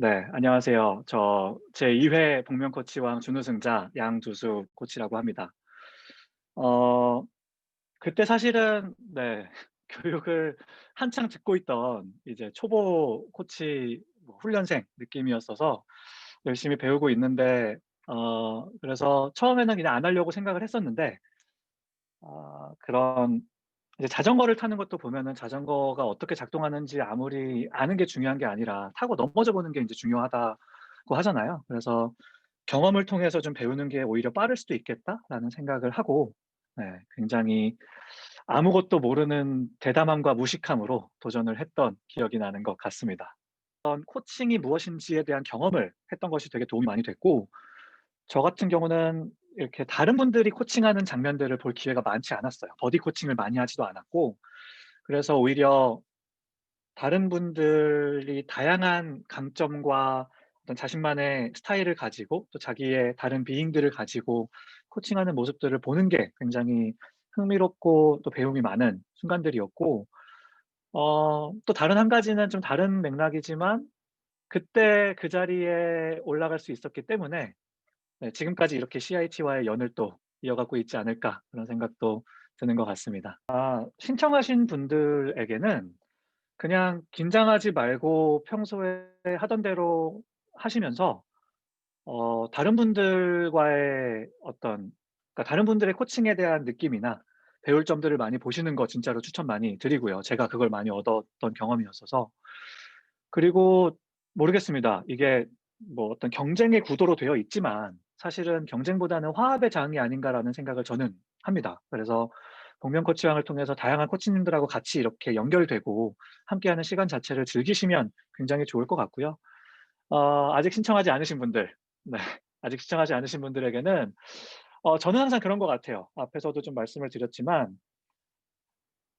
네, 안녕하세요. 저 제2회 복면 코치왕 준우승자 양두수 코치라고 합니다. 어, 그때 사실은 네, 교육을 한창 듣고 있던 이제 초보 코치 뭐 훈련생 느낌이었어서 열심히 배우고 있는데 어, 그래서 처음에는 그냥 안 하려고 생각을 했었는데 아, 그런 이제 자전거를 타는 것도 보면은 자전거가 어떻게 작동하는지 아무리 아는 게 중요한 게 아니라 타고 넘어져 보는 게 인제 중요하다고 하잖아요. 그래서 '경험을 통해서 좀 배우는 게 오히려 빠를 수도 있겠다.'라는 생각을 하고 네 굉장히 아무것도 모르는 대담함과 무식함으로 도전을 했던 기억이 나는 것 같습니다. 그런 코칭이 무엇인지에 대한 경험을 했던 것이 되게 도움이 많이 됐고 저 같은 경우는 이렇게 다른 분들이 코칭하는 장면들을 볼 기회가 많지 않았어요. 버디 코칭을 많이 하지도 않았고 그래서 오히려 다른 분들이 다양한 강점과 어떤 자신만의 스타일을 가지고 또 자기의 다른 비행들을 가지고 코칭하는 모습들을 보는 게 굉장히 흥미롭고 또 배움이 많은 순간들이었고 어 또 다른 한 가지는 좀 다른 맥락이지만 그때 그 자리에 올라갈 수 있었기 때문에 네 지금까지 이렇게 CIT와의 연을 또 이어가고 있지 않을까 그런 생각도 드는 것 같습니다. 아 신청하신 분들에게는 그냥 긴장하지 말고 평소에 하던 대로 하시면서 어 다른 분들과의 어떤 그러니까 다른 분들의 코칭에 대한 느낌이나 배울 점들을 많이 보시는 거 진짜로 추천 많이 드리고요. 제가 그걸 많이 얻었던 경험이었어서. 그리고 모르겠습니다. 이게 뭐 어떤 경쟁의 구도로 되어 있지만 사실은 '경쟁보다는 화합의 장이 아닌가.'라는 생각을 저는 합니다. 그래서 복면 코치왕을 통해서 다양한 코치님들하고 같이 이렇게 연결되고 함께하는 시간 자체를 즐기시면 굉장히 좋을 것 같고요. 어 아직 신청하지 않으신 분들 네 아직 신청하지 않으신 분들에게는 어 저는 항상 그런 것 같아요. 앞에서도 좀 말씀을 드렸지만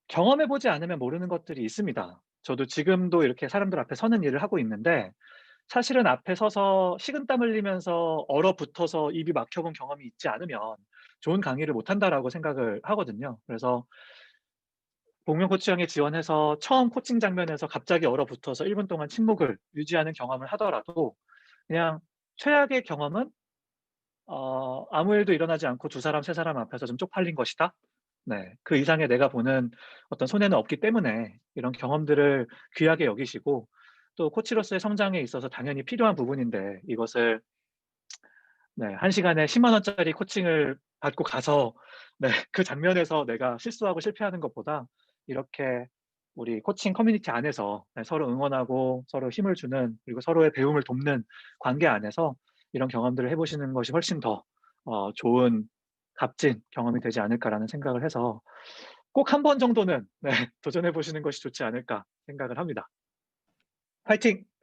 경험해 보지 않으면 모르는 것들이 있습니다. 저도 지금도 이렇게 사람들 앞에 서는 일을 하고 있는데 사실은 앞에 서서 식은땀 흘리면서 얼어붙어서 입이 막혀 본 경험이 있지 않으면 좋은 강의를 못 한다라고 생각을 하거든요. 그래서 복면 코치왕에 지원해서 처음 코칭 장면에서 갑자기 얼어붙어서 1분 동안 침묵을 유지하는 경험을 하더라도 그냥 최악의 경험은 어 '아무 일도 일어나지 않고 두 사람 세 사람 앞에서 좀 쪽팔린 것이다.' 네. 그 이상의 내가 보는 어떤 손해는 없기 때문에 이런 경험들을 귀하게 여기시고 또 코치로서의 성장에 있어서 당연히 필요한 부분인데 이것을 네1 시간에 1 0 원짜리 코칭을 받고 가서 네 그 장면에서 내가 실수하고 실패하는 것보다 이렇게 우리 코칭 커뮤니티 안에서 네 서로 응원하고 서로 힘을 주는 그리고 서로의 배움을 돕는 관계 안에서 이런 경험들을 해 보시는 것이 훨씬 더 어 좋은 값진 경험이 되지 않을까라는 생각을 해서 꼭 한 번 정도는 네 도전해 보시는 것이 좋지 않을까 생각을 합니다. 화이팅!